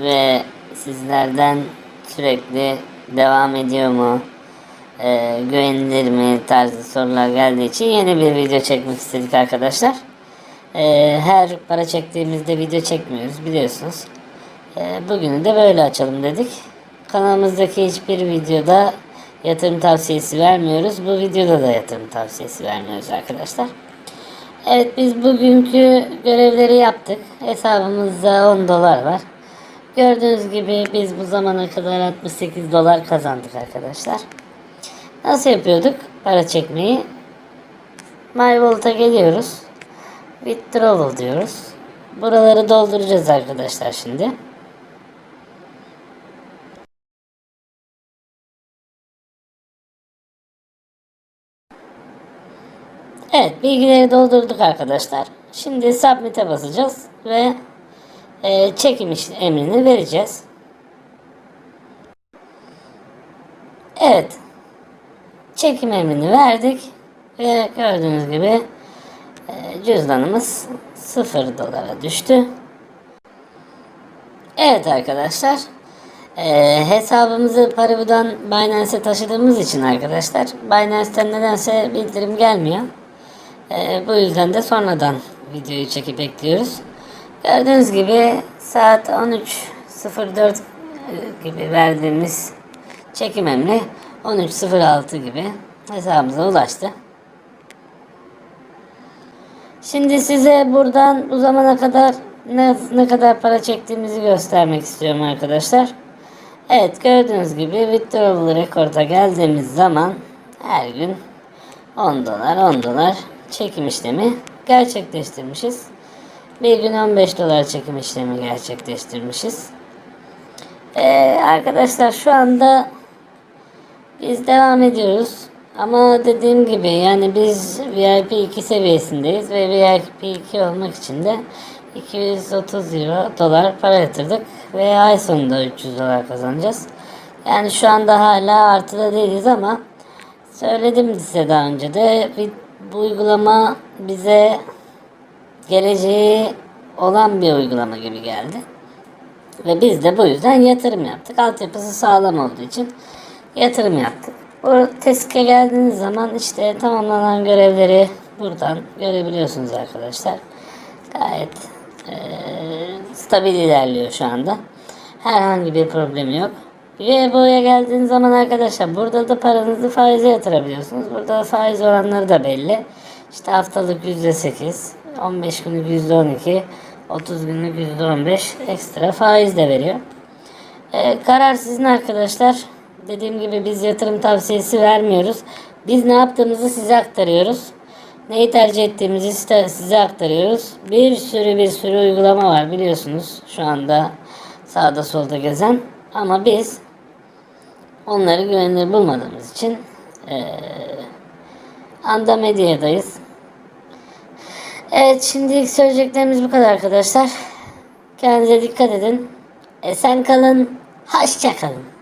ve sizlerden sürekli devam ediyor mu? Ee, güvenilir mi tarzı sorular geldiği için yeni bir video çekmek istedik arkadaşlar. Ee, her para çektiğimizde video çekmiyoruz biliyorsunuz. Ee, bugünü de böyle açalım dedik. Kanalımızdaki hiçbir videoda yatırım tavsiyesi vermiyoruz. Bu videoda da yatırım tavsiyesi vermiyoruz arkadaşlar. Evet biz bugünkü görevleri yaptık. Hesabımızda 10 dolar var. Gördüğünüz gibi biz bu zamana kadar 68 dolar kazandık arkadaşlar. Nasıl yapıyorduk para çekmeyi? My geliyoruz. Withdrawal diyoruz. Buraları dolduracağız arkadaşlar şimdi. Evet bilgileri doldurduk arkadaşlar. Şimdi submit'e basacağız ve e, çekim emrini vereceğiz. Evet. Çekim emrini verdik ve gördüğünüz gibi e, cüzdanımız 0 dolara düştü. Evet arkadaşlar. e, hesabımızı Paribu'dan Binance'e taşıdığımız için arkadaşlar Binance'ten nedense bildirim gelmiyor. Ee, bu yüzden de sonradan videoyu çekip ekliyoruz. Gördüğünüz gibi saat 13.04 e, gibi verdiğimiz çekim emri 13.06 gibi hesabımıza ulaştı. Şimdi size buradan bu zamana kadar ne, ne kadar para çektiğimizi göstermek istiyorum arkadaşlar. Evet gördüğünüz gibi withdrawal rekorda geldiğimiz zaman her gün 10 dolar 10 dolar çekim işlemi gerçekleştirmişiz. Bir gün 15 dolar çekim işlemi gerçekleştirmişiz. Ee, arkadaşlar şu anda biz devam ediyoruz. Ama dediğim gibi yani biz VIP 2 seviyesindeyiz ve VIP 2 olmak için de 230 euro dolar para yatırdık ve ay sonunda 300 dolar kazanacağız. Yani şu anda hala artıda değiliz ama söyledim size daha önce de bu uygulama bize geleceği olan bir uygulama gibi geldi. Ve biz de bu yüzden yatırım yaptık. Altyapısı sağlam olduğu için yatırım yaptık. Bu TESK'e geldiğiniz zaman işte tamamlanan görevleri buradan görebiliyorsunuz arkadaşlar. Gayet eee, stabil ilerliyor şu anda. Herhangi bir problemi yok. Üyebo'ya geldiğiniz zaman arkadaşlar burada da paranızı faize yatırabiliyorsunuz. Burada faiz oranları da belli. İşte haftalık %8, 15 günlük %12, 30 günlük %15 ekstra faiz de veriyor. Ee, karar sizin arkadaşlar. Dediğim gibi biz yatırım tavsiyesi vermiyoruz. Biz ne yaptığımızı size aktarıyoruz. Neyi tercih ettiğimizi size- aktarıyoruz. Bir sürü bir sürü uygulama var biliyorsunuz şu anda sağda solda gezen. Ama biz onları güvenilir bulmadığımız için eee Anda Medya'dayız. Evet şimdilik söyleyeceklerimiz bu kadar arkadaşlar. Kendinize dikkat edin. Esen kalın. Hoşça kalın.